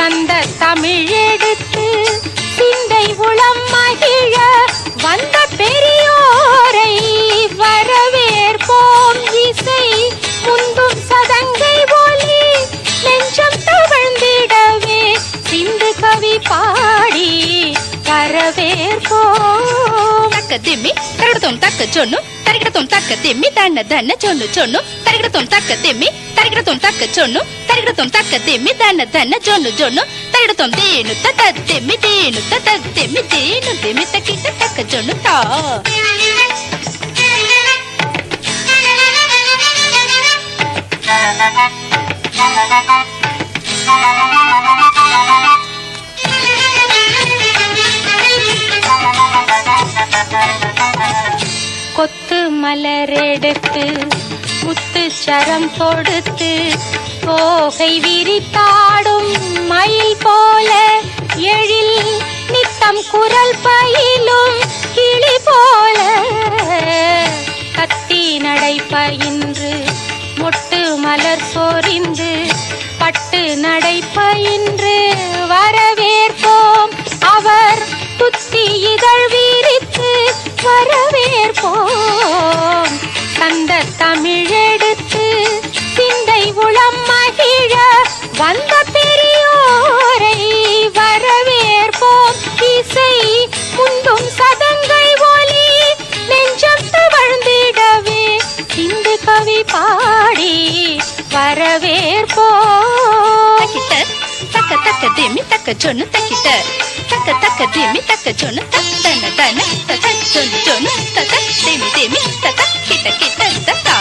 தமிழ் எடுத்து சிந்தை உளம் மகிழ வந்த பெரியோரை வரவேற்போம் இசை. முன்பும் சதங்கை ஒலி நெஞ்சம் தவழ்ந்திடவே சிந்து கவி பாடி வரவேற்போம். தக்க திம்மி தரகடத்தோம் தக்க சொன்னும் தரிக்கிறத்தோம் தக்க திம்மி தன்ன தன்ன சொன்னு சொன்னும் தரிக்கிறத்தோம் தக்க திம்மி தரகடத்தோம் தக்க சொன்னும் தரகடத்தோம் தக்க திம்மி தன்ன தன்ன சொன்னு சொன்னு தரகடத்தோம் தேனு தத்த திம்மி தேனு தத்த திம்மி தேனு திம்மி தக்கிட்ட தக்க சொன்னு தா கொத்து மலரெடுத்து முத்து சரம் தொடுத்து தோகை விரித்தாடும் மயில் போல எழில் நித்தம் குரல் பயிலும் கிளி போல. கத்தி நடை பயின்று மொட்டு மலர் சொரிந்து பட்டு நடை பயின்று வரவேற்போம். அவர் பாடி வரவேற்போம் தக்கிட்ட தக்க தக்க திம்மி தக்க சொன்னு தக்கிட்ட தக்க தக்க திம்மி தக்க சொன்னு தன தன தக்க சொன்னு சொன்னு தக்க திம்மி திம்மி தக்க கிட்ட கிட்ட தத்தா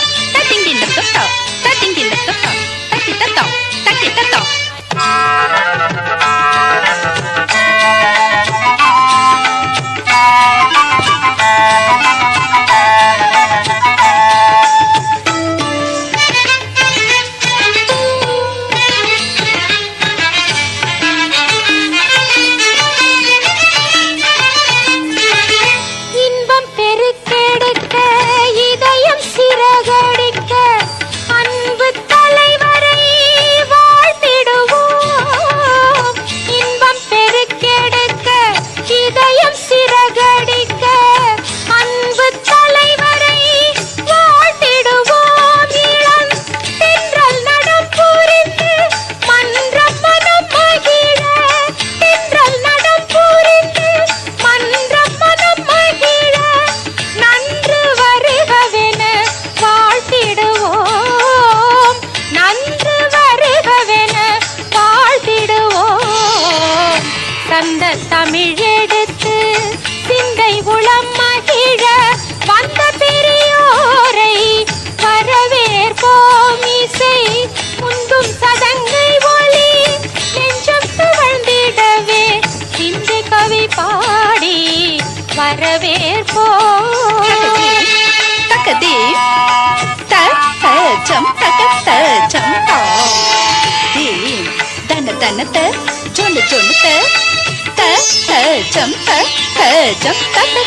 தந்த தமிழ் எடுத்து சிந்தை உளம் மகிழ வந்த பெரியோரை வரவேற்போம் இசை. முன்பும் சதங்கை ஒளி நெஞ்சம் துவழ்ந்திடவே. சிந்து கவி பாடி வரவேற்போம். தக்க த த ஜம் தக்க த தன தன த சொன்னு சொன்னு Hey, jump, Hey, jump, jump, jump,